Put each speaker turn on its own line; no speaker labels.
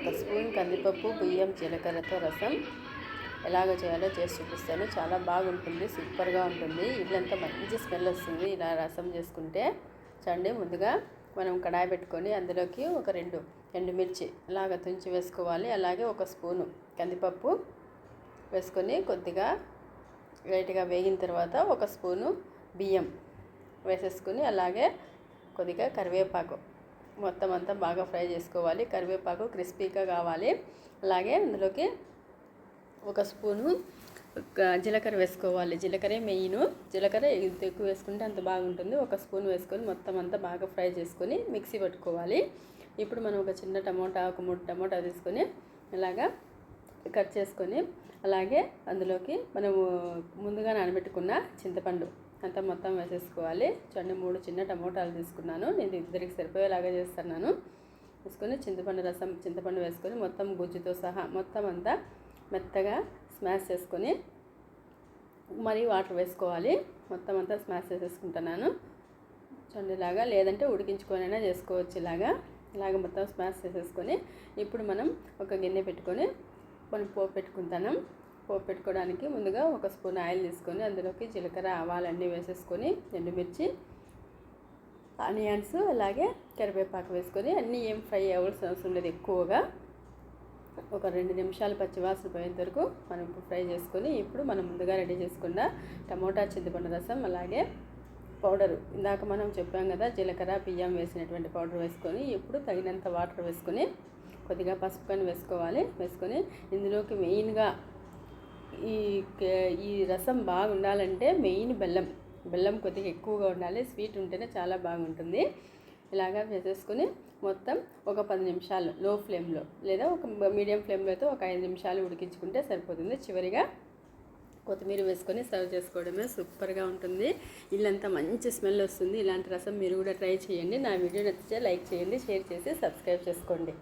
ఒక స్పూన్ కందిపప్పు బియ్యం జీలకర్రతో రసం. ఎలాగ చేయాలో చేసి చూపిస్తాను. చాలా బాగుంటుంది సూపర్గా ఉంటుంది. ఇల్లంతా మంచి స్మెల్ వస్తుంది. ఇలా రసం చేసుకుంటే చూడండి ముందుగా మనం కడాయి పెట్టుకొని అందులోకి ఒక రెండు ఎండుమిర్చి అలాగ తుంచి వేసుకోవాలి. అలాగే ఒక స్పూను కందిపప్పు వేసుకొని కొద్దిగా లైట్గా వేగిన తర్వాత ఒక స్పూను బియ్యం వేసేసుకుని అలాగే కొద్దిగా కరివేపాకు మొత్తం అంతా బాగా ఫ్రై చేసుకోవాలి. కరివేపాకు క్రిస్పీగా కావాలి. అలాగే అందులోకి ఒక స్పూను ఒక జీలకర్ర వేసుకోవాలి. జీలకర్ర మెయిన్. జీలకర్ర ఎంత ఎక్కువ వేసుకుంటే అంత బాగుంటుంది. ఒక స్పూన్ వేసుకొని మొత్తం అంతా బాగా ఫ్రై చేసుకొని మిక్సీ పట్టుకోవాలి. ఇప్పుడు మనం ఒక చిన్న టమోటా ఒక మూడు టమోటా తీసుకొని ఇలాగా కట్ చేసుకొని అలాగే అందులోకి మనము ముందుగా నానబెట్టుకున్న చింతపండు అంతా మొత్తం వేసేసుకోవాలి. చూడండి మూడు చిన్న టమోటాలు తీసుకున్నాను. నేను ఇద్దరికి సరిపోయేలాగా చేస్తున్నాను. వేసుకొని చింతపండు రసం చింతపండు వేసుకొని మొత్తం గుజ్జుతో సహా మొత్తం అంతా మెత్తగా స్మాష్ చేసుకొని మరి వాటర్ వేసుకోవాలి. మొత్తం అంతా స్మాష్ చేసేసుకుంటున్నాను. చూడండి ఇలాగా లేదంటే ఉడికించుకొనైనా చేసుకోవచ్చు ఇలాగా. ఇలాగ మొత్తం స్మాష్ చేసేసుకొని ఇప్పుడు మనం ఒక గిన్నె పెట్టుకొని కొన్ని పోపు పెట్టుకుంటాను. పోపు పెట్టుకోవడానికి ముందుగా ఒక స్పూన్ ఆయిల్ తీసుకొని అందులోకి జీలకర్ర ఆవాలన్నీ వేసేసుకొని ఎండుమిర్చి ఆనియన్స్ అలాగే కరివేపాకు వేసుకొని అన్నీ ఏం ఫ్రై అవ్వాల్సిన అవసరం లేదు ఎక్కువగా. ఒక రెండు నిమిషాలు పచ్చివాసన పోయేంత వరకు మనం ఫ్రై చేసుకొని ఇప్పుడు మనం ముందుగా రెడీ చేసుకున్న టమోటా చింతపండు రసం అలాగే పౌడరు. ఇందాక మనం చెప్పాం కదా జీలకర్ర బియ్యం వేసినటువంటి పౌడర్ వేసుకొని ఇప్పుడు తగినంత వాటర్ వేసుకొని కొద్దిగా పసుపు కానీ వేసుకోవాలి. వేసుకొని ఇందులోకి మెయిన్గా ఈ ఈ రసం బాగా ఉండాలంటే మెయిన్ బెల్లం. బెల్లం కొద్దిగా ఎక్కువగా ఉండాలి. స్వీట్ ఉంటేనే చాలా బాగుంటుంది. ఇలాగా వేసేసుకొని మొత్తం ఒక పది నిమిషాలు లో ఫ్లేమ్లో లేదా ఒక మీడియం ఫ్లేమ్లో అయితే ఒక ఐదు నిమిషాలు ఉడికించుకుంటే సరిపోతుంది. చివరిగా కొత్తిమీర వేసుకొని సర్వ్ చేసుకోవడమే సూపర్గా ఉంటుంది. ఇల్లంతా మంచి స్మెల్ వస్తుంది. ఇలాంటి రసం మీరు కూడా ట్రై చేయండి. నా వీడియో నచ్చితే లైక్ చేయండి షేర్ చేసి సబ్స్క్రైబ్ చేసుకోండి.